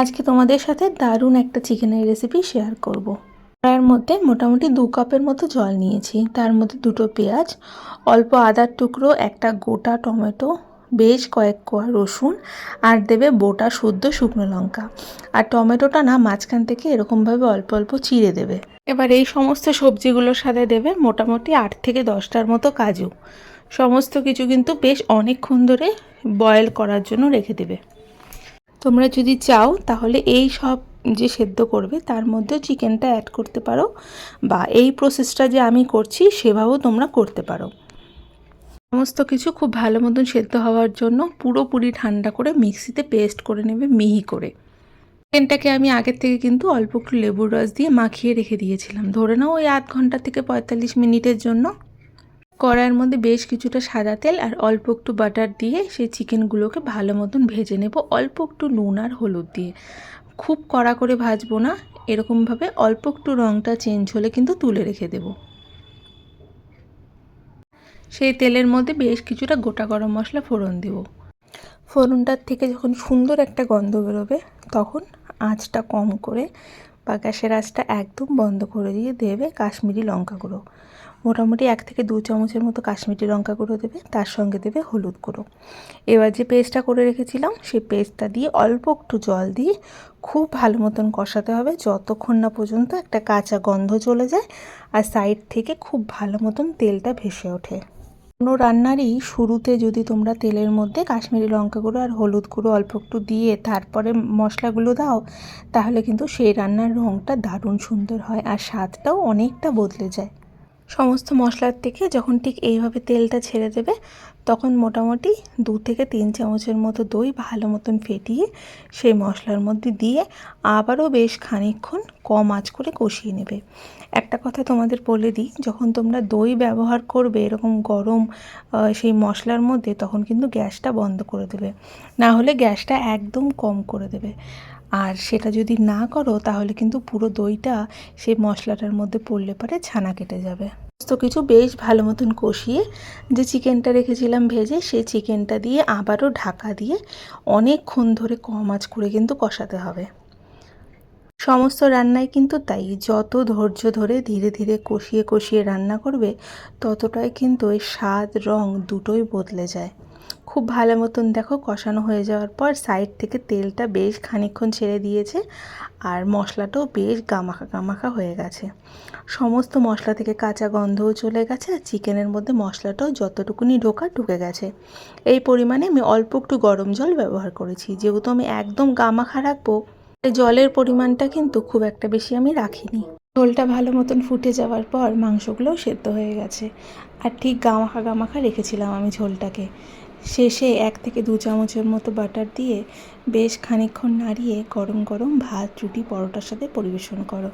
আজকে তোমাদের সাথে দারুণ একটা চিকেনের রেসিপি শেয়ার করব। কড়াইয়ের মধ্যে মোটামুটি দু কাপের মতো জল নিয়েছি। তার মধ্যে দুটো পেঁয়াজ, অল্প আদার টুকরো, একটা গোটা টমেটো, বেশ কয়েক কোয়া রসুন আর দেবে বোটা শুদ্ধ শুকনো লঙ্কা। আর টমেটোটা না মাঝখান থেকে এরকমভাবে অল্প অল্প চিড়ে দেবে। এবার এই সমস্ত সবজিগুলোর সাথে দেবে মোটামুটি আট থেকে দশটার মতো কাজু। সমস্ত কিছু কিন্তু বেশ অনেকক্ষণ ধরে বয়েল করার জন্য রেখে দেবে। তোমরা যদি চাও, তাহলে এই সব যে সেদ্ধ করবে, তার মধ্যেও চিকেনটা অ্যাড করতে পারো বা এই প্রসেসটা যে আমি করছি, সেভাবেও তোমরা করতে পারো। সমস্ত কিছু খুব ভালো মতন সেদ্ধ হওয়ার জন্য পুরোপুরি ঠান্ডা করে মিক্সিতে পেস্ট করে নেবে, মিহি করে। চিকেনটাকে আমি আগের থেকে কিন্তু অল্প একটু লেবুর রস দিয়ে মাখিয়ে রেখে দিয়েছিলাম। ধরে নাও ওই আধ ঘণ্টা থেকে পঁয়তাল্লিশ মিনিটের জন্য। কড়াইয়ের মধ্যে বেশ কিছুটা সাদা তেল আর অল্প একটু বাটার দিয়ে সেই চিকেনগুলোকে ভালো মতন ভেজে নেব। অল্প একটু নুন আর হলুদ দিয়ে। খুব কড়া করে ভাজবো না, এরকমভাবে অল্প একটু রঙটা চেঞ্জ হলে কিন্তু তুলে রেখে দেব। সেই তেলের মধ্যে বেশ কিছুটা গোটা গরম মশলা ফোড়ন দেব। ফোড়নটার থেকে যখন সুন্দর একটা গন্ধ বেরোবে, তখন আঁচটা কম করে বা গ্যাসের আঁচটা একদম বন্ধ করে দিয়ে দেবে কাশ্মীরি লঙ্কা গুঁড়ো। মোটামুটি এক থেকে দু চামচের মতো কাশ্মীরি লঙ্কা গুঁড়ো দেবে, তার সঙ্গে দেবে হলুদ গুঁড়ো। এবার যে পেস্টটা করে রেখেছিলাম, সেই পেস্টটা দিয়ে অল্প একটু জল দিয়ে খুব ভালো মতন কষাতে হবে, যতক্ষণ না পর্যন্ত একটা কাঁচা গন্ধ চলে যায় আর সাইড থেকে খুব ভালো মতন তেলটা ভেসে ওঠে। কোনো রান্নারই শুরুতে যদি তোমরা তেলের মধ্যে কাশ্মীরি লঙ্কা গুঁড়ো আর হলুদ গুঁড়ো অল্প একটু দিয়ে তারপরে মশলাগুলো দাও, তাহলে কিন্তু সেই রান্নার রঙটা দারুণ সুন্দর হয় আর স্বাদটাও অনেকটা বদলে যায়। সমস্ত মশলার থেকে যখন ঠিক এইভাবে তেলটা ছেড়ে দেবে, তখন মোটামুটি দু থেকে তিন চামচের মতো দই ভালো মতন ফেটিয়ে সেই মশলার মধ্যে দিয়ে আবারও বেশ খানিকক্ষণ কম আঁচ করে কষিয়ে নেবে। একটা কথা তোমাদের বলে দিই, যখন তোমরা দই ব্যবহার করবে এরকম গরম সেই মশলার মধ্যে, তখন কিন্তু গ্যাসটা বন্ধ করে দেবে। না হলে গ্যাসটা একদম কম করে দেবে। আর সেটা যদি না করো, তাহলে কিন্তু পুরো দইটা সেই মশলাটার মধ্যে পড়লে পরে ছানা কেটে যাবে। সমস্ত কিছু বেশ ভালো মতন কষিয়ে যে চিকেনটা রেখেছিলাম ভেজে, সেই চিকেনটা দিয়ে আবারও ঢাকা দিয়ে অনেকক্ষণ ধরে কম আঁচ করে কিন্তু কষাতে হবে। সমস্ত রান্নায় কিন্তু তাই। যত ধৈর্য ধরে ধীরে ধীরে কষিয়ে কষিয়ে রান্না করবে, ততটাই কিন্তু ওই স্বাদ রং দুটোই বদলে যায়। খুব ভালো মতন দেখো কষানো হয়ে যাওয়ার পর সাইড থেকে তেলটা বেশ খানিক্ষণ ছেড়ে দিয়েছে আর মশলাটাও বেশ গামাখা গামাখা হয়ে গেছে। সমস্ত মশলা থেকে কাঁচা গন্ধও চলে গেছে আর চিকেনের মধ্যে মশলাটাও যতটুকুনি ঢোকা ঢুকে গেছে। এই পরিমাণে আমি অল্প একটু গরম জল ব্যবহার করেছি। যেহেতু আমি একদম গামাখা রাখব জলের পরিমাণটা কিন্তু খুব একটা বেশি আমি রাখিনি। ঝোলটা ভালো মতন ফুটে যাওয়ার পর মাংসগুলোও সেদ্ধ হয়ে গেছে। আর ঠিক গামাখা গামাখা রেখেছিলাম আমি ঝোলটাকে। শেষে এক থেকে দু চামচের মতো বাটার দিয়ে বেশ খানিকক্ষণ নাড়িয়ে গরম গরম ভাত, রুটি, পরোটার সাথে পরিবেশন করো।